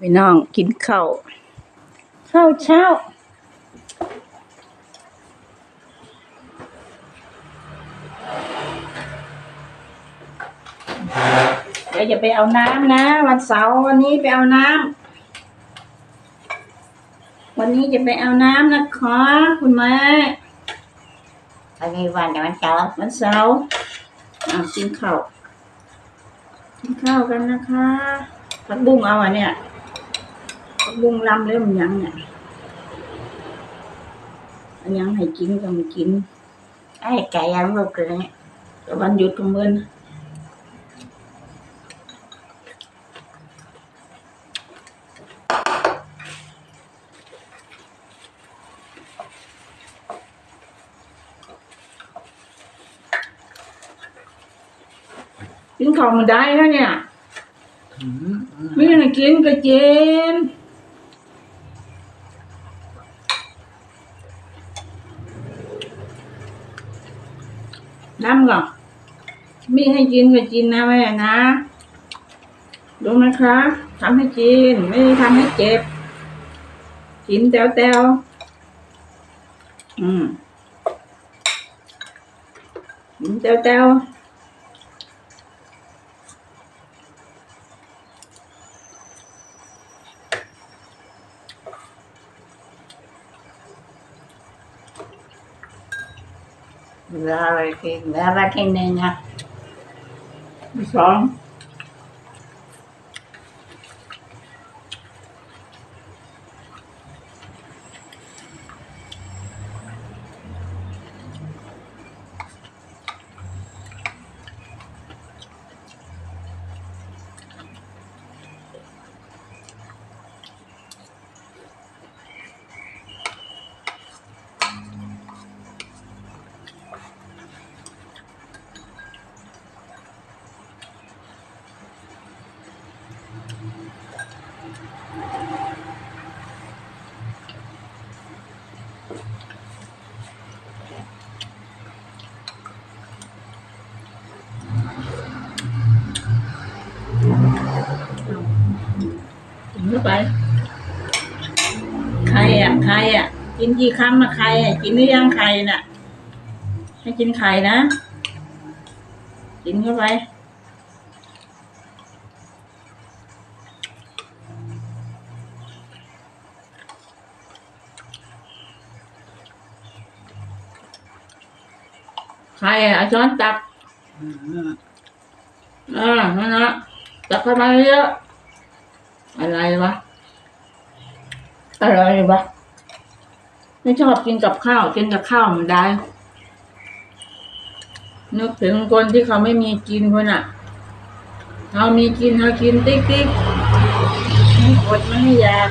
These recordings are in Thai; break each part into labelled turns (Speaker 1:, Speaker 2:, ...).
Speaker 1: พี่น้องกินข้าวข้าวเช้า เดี๋ยวจะไปเอาน้ำนะ วันเสาร์วันนี้ไปเอาน้ำวันนี้จะไปเอาน้ำนะคะคุณแม่
Speaker 2: วันนี้วันเดี๋ยววันเสาร์
Speaker 1: วันเสาร์อะกินข้าวกินข้าวกันนะคะผักบุ้งเอาอะเนี่ย ผักบุ้งลำเริ่มนยังเนี่ยอันยังให้กินก็ไม่กิน
Speaker 2: ไอ้ไก่ยังลูกเลย
Speaker 1: แต่วันหยุดของเมือนกินของมันได้แล้วเนี่ยไม่ได้กินก็เจน น้ำก่อนมีให้กินก็กินนะแม่นะรู้ไหมคะทำให้กิน ไม่ได้ทำให้เจ็บ กินแต้วแต้วอืมกินแต้วแต้ว
Speaker 2: เหลืออะไร เหลืออะไรกินหนึ่งอะ
Speaker 1: สองกินเข้าไป ใครอะ ใครอะ กินกี่คำมาใครอะ กินหรือยังใครน่ะ ให้กินไข่นะ กินเข้าไป ใครอะเอาช้อนตัก
Speaker 2: อืม
Speaker 1: อ่านั่นนะตักเข้ามาเยอะ อะไรวะ อะไรวะ ไม่ชอบกินกับข้าว กินกับข้าวมันได้ นึกถึงคนที่เขาไม่มีกินคนอะเรามีกินเขากินติ๊กติ๊กไม่อดไม่อยาก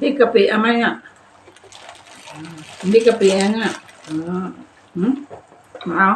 Speaker 1: พี่กะปิเอาไหมอะพริกะปิเองอะ
Speaker 2: อืม
Speaker 1: หืมมาเอา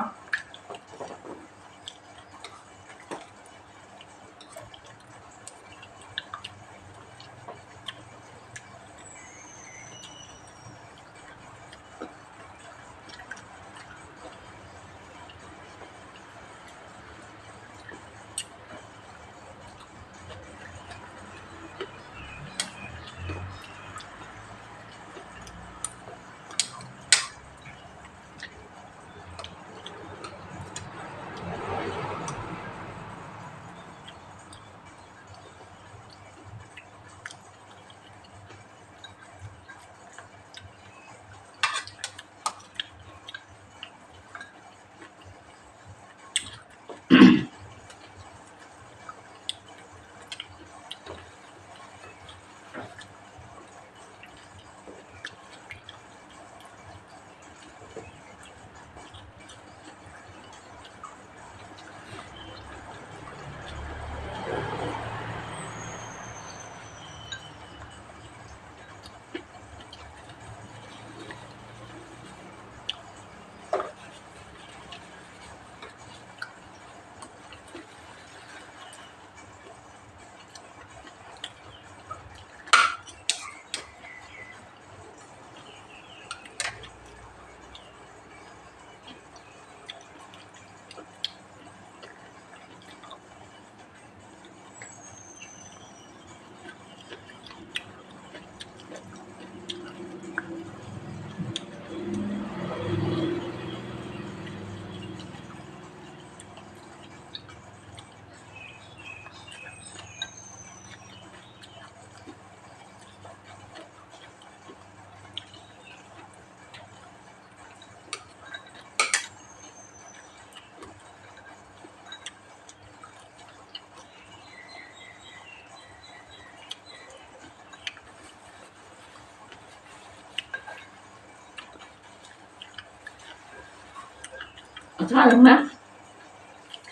Speaker 1: ข้าวอีกไหม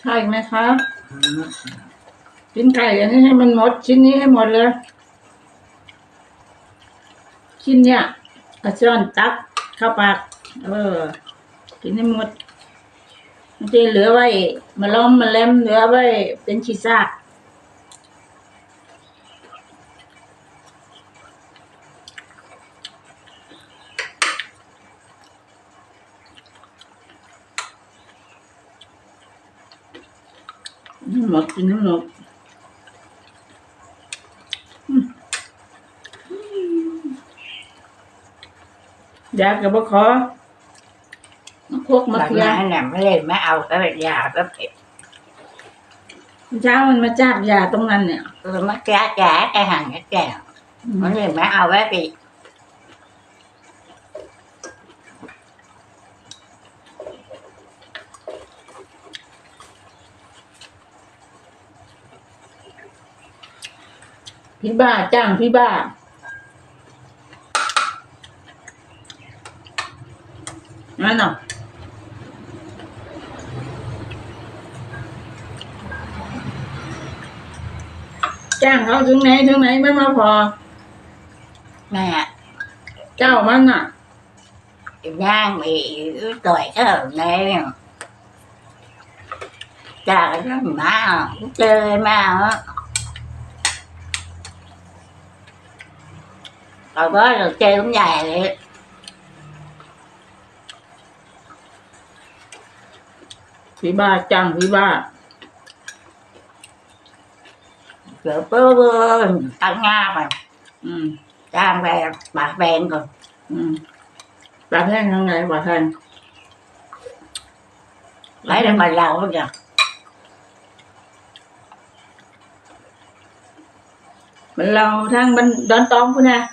Speaker 1: ข้าวอีกไหมคะกินไก่อันนี้ให้มันหมด ชิ้นนี้ให้หมดเลย ชิ้นเนี้ยกระชอนตักเข้าปากเออกินให้หมดมันจะเหลือไว้มาล้อมมาเล็มเหลือไว้เป็นชีส่าก หมดกินให้หมดอืมอยากกับบ่ขอมาพวกมา
Speaker 2: บาง
Speaker 1: เขือ
Speaker 2: งานน่ะไม่เล่นไม่เอาก็ยาก็เผ็ด
Speaker 1: เช้ามันมาจ้าบยาตรงนั้นเนี่ย
Speaker 2: เออมาแก่แก่แก่ห่างแก่แก่มันเล่นไม่เอาไว้ไป
Speaker 1: พี่บ้าจ้างพี่บ้านั่นเนาะจ้างเขาถึงไหนถึงไหนไม่มา พอ
Speaker 2: แม่
Speaker 1: เจ้ามันน่ะ
Speaker 2: ย่างมีต่อยก็ในจากนั้นมาเจอมาเราก็ được chơi cũng dài đấy
Speaker 1: พี่บ้าจ้างพี่บ้า
Speaker 2: rồi bơ tăng nga mà
Speaker 1: อืม
Speaker 2: trang về bạc ven còn
Speaker 1: อืมปลาแพงยังไงปลาแพง
Speaker 2: lấy được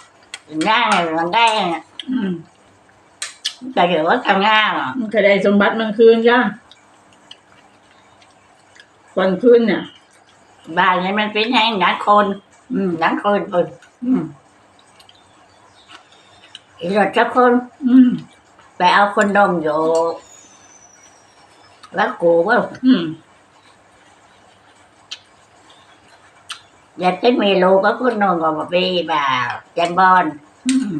Speaker 1: งเนี่ย
Speaker 2: chặt bạc ven
Speaker 1: มันไม่
Speaker 2: luôn
Speaker 1: แยกเลยทั้งนั้นจ้ะ
Speaker 2: ừ, ừ. cà phê luôn ở cái ở khai thì mình đi à
Speaker 1: อืม
Speaker 2: ra mình mình chọn còn thì đi à nó
Speaker 1: Ừ.
Speaker 2: thấy mình được luôn
Speaker 1: อืม
Speaker 2: ra này là đây
Speaker 1: อืม
Speaker 2: ta được có thằng nga mà
Speaker 1: มันเคยได้สมบัติมันคืนจ้ะวันคืนเนี่ย
Speaker 2: bà này mình phải hay đã khôn
Speaker 1: อืม
Speaker 2: đã khôn rồi
Speaker 1: อืม
Speaker 2: thì rồi cho khôn
Speaker 1: อืม
Speaker 2: phải ao khôn đông vô lá củ quá
Speaker 1: อืม
Speaker 2: và cái mì lù có khôn đông còn một vi bà chanh bon
Speaker 1: อืม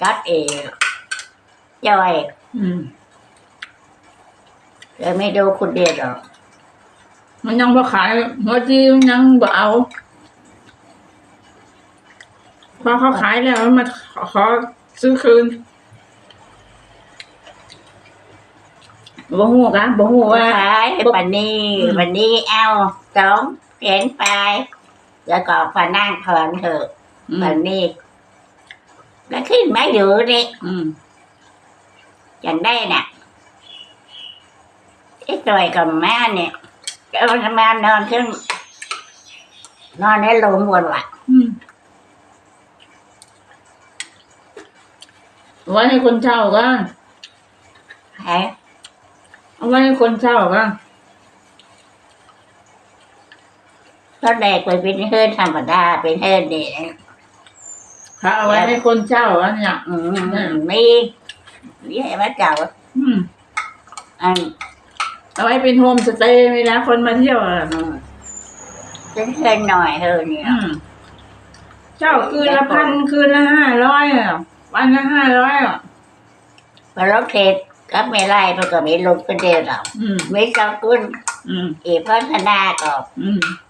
Speaker 2: cắt ì chơi
Speaker 1: อืม
Speaker 2: rồi mới đô khôn điên rồi
Speaker 1: มันยังบ่ขายหัวจีมันยังบ่เอาพอเขาขายแล้วมันมาขอซื้อคืนบ่ฮู้กะบ่ฮู้ว่า
Speaker 2: phải
Speaker 1: Bốc-
Speaker 2: bà ni
Speaker 1: Ừ.
Speaker 2: bà ni ao trốn kén phai rồi còn phần ăn phần thử
Speaker 1: อืม
Speaker 2: bà ni đã khi mấy dựa đi
Speaker 1: อืม
Speaker 2: chẳng đây nè ít rồi còn má nè cái con má non chứ non nó luôn buồn lại
Speaker 1: อืมเอาไว้ให้คนเช่าก็
Speaker 2: hả
Speaker 1: เอาไว้ให้คนเช่าก็
Speaker 2: nó đẹp rồi bên hơn thằng bà đa bên hơn để
Speaker 1: ถ้าเอาไว้ให้คนเช่าอันเนี่ย
Speaker 2: ừ,
Speaker 1: Ừ.
Speaker 2: mi với bắt đầu
Speaker 1: อืม
Speaker 2: ăn
Speaker 1: เอาไว้เป็นโฮมสเตย์เวลาคนมาเที่ยวอะ
Speaker 2: ừ. tính hơn nòi hơn nè
Speaker 1: อืมเช่าคืนละพันคืนละห้าร้อยอะวันละห้าร้อยอะ
Speaker 2: và nó thịt các mẹ lại mà còn bị lụt cái đều rồi
Speaker 1: อืม
Speaker 2: mấy sao quân
Speaker 1: อืม
Speaker 2: thì phát thanh đa còn
Speaker 1: อืม
Speaker 2: tính đùi đại đùi đại
Speaker 1: อืม
Speaker 2: đại
Speaker 1: อืม
Speaker 2: แล้วก็ก็คือ
Speaker 1: อิ่มแล้วกันเนี่ย
Speaker 2: อืมไปเฮิร์นกลุ่มนั่นบอก
Speaker 1: อื
Speaker 2: มันบักโกม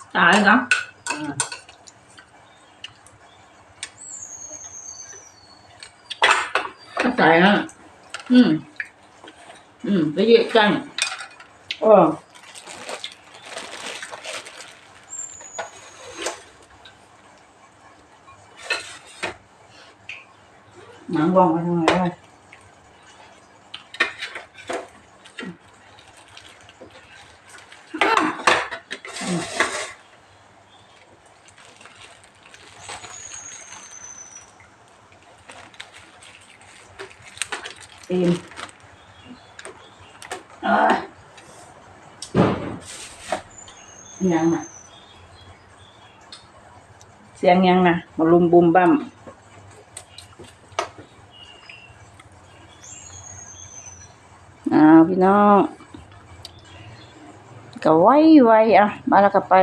Speaker 1: ตายเหรอ
Speaker 2: อืม
Speaker 1: ก็ใส่แล้วอืม อืมไปเยอะจัง
Speaker 2: เออ
Speaker 1: หนังวองไปทางไหนเลย ตีน
Speaker 2: เออ
Speaker 1: ยังน่ะเสียงยังนะมาลุมบุมบัมอ้าวพี่น้องก็ไว้ไว้อะ มาแล้วก็ไป